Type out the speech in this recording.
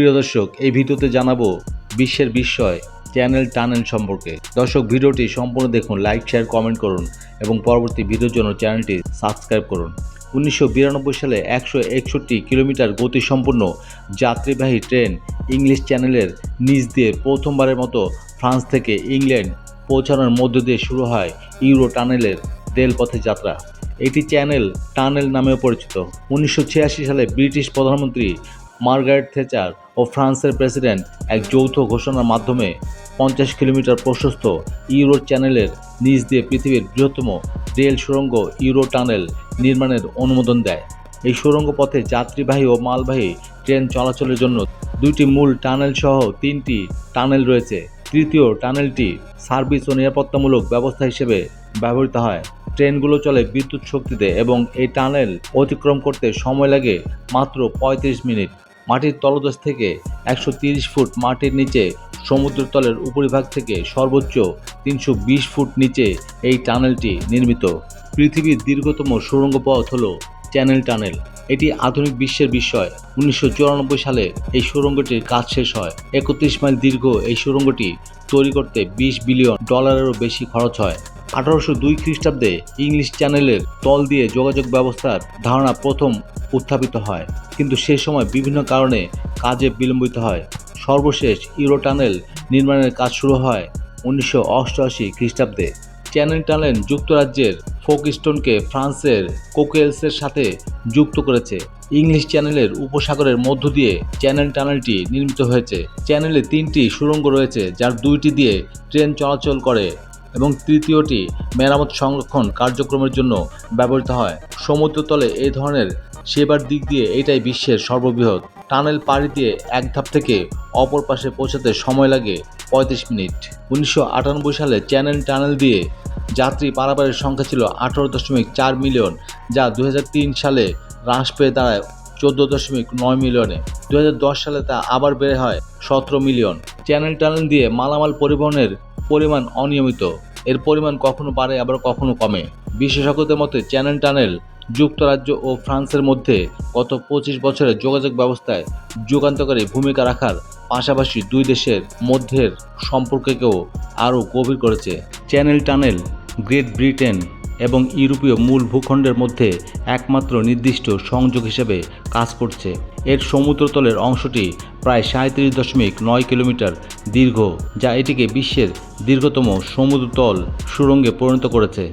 প্রিয় দর্শক, এই ভিডিওতে জানাব বিশ্বের বিস্ময় চ্যানেল টানেল সম্পর্কে। দর্শক, ভিডিওটি সম্পূর্ণ দেখুন, লাইক, শেয়ার, কমেন্ট করুন এবং পরবর্তী ভিডিওর জন্য চ্যানেলটি সাবস্ক্রাইব করুন। উনিশশো বিরানব্বই সালে একশো একষট্টি কিলোমিটার গতিসম্পন্ন যাত্রীবাহী ট্রেন ইংলিশ চ্যানেলের নিচ দিয়ে প্রথমবারের মতো ফ্রান্স থেকে ইংল্যান্ড পৌঁছানোর মধ্য দিয়ে শুরু হয় ইউরো টানেলের রেলপথে যাত্রা। এটি চ্যানেল টানেল নামেও পরিচিত। উনিশশো ছিয়াশি সালে ব্রিটিশ প্রধানমন্ত্রী মার্গারেট থেচার ও ফ্রান্সের প্রেসিডেন্ট এক যৌথ ঘোষণার মাধ্যমে পঞ্চাশ কিলোমিটার প্রশস্ত ইউরো চ্যানেলের নিচ দিয়ে পৃথিবীর বৃহত্তম রেল সুড়ঙ্গ ইউরো টানেল নির্মাণের অনুমোদন দেয়। এই সুড়ঙ্গ পথে যাত্রীবাহী ও মালবাহী ট্রেন চলাচলের জন্য দুইটি মূল টানেল সহ তিনটি টানেল রয়েছে। তৃতীয় টানেলটি সার্ভিস ও নিরাপত্তামূলক ব্যবস্থা হিসেবে ব্যবহৃত হয়। ট্রেনগুলো চলে বিদ্যুৎ শক্তিতে এবং এই টানেল অতিক্রম করতে সময় লাগে মাত্র ৩৫ মিনিট। মাটির তলদেশ থেকে একশো ফুট মাটির নিচে সমুদ্রতলের উপরিভাগ থেকে সর্বোচ্চ তিনশো বিশ ফুট নিচে এই টানেলটি নির্মিত। পৃথিবীর দীর্ঘতম সুড়ঙ্গ পথ হল চ্যানেল টানেল। এটি আধুনিক বিশ্বের বিস্ময় উনিশশো সালে এই সুড়ঙ্গটির কাজ শেষ হয়। একত্রিশ মাইল দীর্ঘ এই সুড়ঙ্গটি তৈরি করতে বিশ বিলিয়ন ডলারেরও বেশি খরচ হয়। আঠারোশো দুই খ্রিস্টাব্দে ইংলিশ চ্যানেলের তল দিয়ে যোগাযোগ ব্যবস্থার ধারণা প্রথম উত্থাপিত হয়। কিন্তু সে সময় বিভিন্ন কারণে কাজে বিলম্বিত হয়। সর্বশেষ ইউরো টানেল নির্মাণের কাজ শুরু হয় উনিশশো অষ্টআশি খ্রিস্টাব্দে। চ্যানেল টানেল যুক্তরাজ্যের ফোকস্টোনকে ফ্রান্সের কোকেলসের সাথে যুক্ত করেছে। ইংলিশ চ্যানেলের উপসাগরের মধ্য দিয়ে চ্যানেল টানেলটি নির্মিত হয়েছে। চ্যানেলে তিনটি সুড়ঙ্গ রয়েছে, যার দুইটি দিয়ে ট্রেন চলাচল করে। এবং তৃতীয়টি মেরামত সংরক্ষণ কার্যক্রমের জন্য ব্যবহৃত হয়। সমুদ্রতলে এই ধরনের সেবার দিক দিয়ে এটাই বিশ্বের সর্ববৃহৎ। টানেল পাড়ি দিয়ে এক ধাপ থেকে অপর পাশে পৌঁছাতে সময় লাগে পঁয়ত্রিশ মিনিট। উনিশশো আটানব্বই সালে চ্যানেল টানেল দিয়ে যাত্রী পারাপারের সংখ্যা ছিল আঠারো দশমিক চার মিলিয়ন, যা দু হাজার তিন সালে হ্রাস পেয়ে দাঁড়ায় চোদ্দ দশমিক নয় মিলিয়নে। দু হাজার দশ সালে তা আবার বেড়ে হয় সতেরো মিলিয়ন। চ্যানেল টানেল দিয়ে মালামাল পরিবহনের পরিমাণ অনিয়মিত। এর পরিমাণ কখনো বাড়ে, আবার কখনো কমে। বিশেষজ্ঞদের মতে, চ্যানেল টানেল যুক্তরাজ্য ও ফ্রান্সের মধ্যে গত পঁচিশ বছরের যোগাযোগ ব্যবস্থায় যুগান্তকারী ভূমিকা রাখার পাশাপাশি দুই দেশের মধ্যের সম্পর্ককেও আরও গভীর করেছে। চ্যানেল টানেল, গ্রেট ব্রিটেন এবং ইউরোপীয় মূল ভূখণ্ডের মধ্যে একমাত্র নির্দিষ্ট সংযোগ হিসেবে কাজ করছে। এর সমুদ্রতলের অংশটি প্রায় সাঁত্রিশ দশমিক নয় কিলোমিটার দীর্ঘ, যা এটিকে বিশ্বের দীর্ঘতম সমুদ্রতল সুড়ঙ্গে পরিণত করেছে।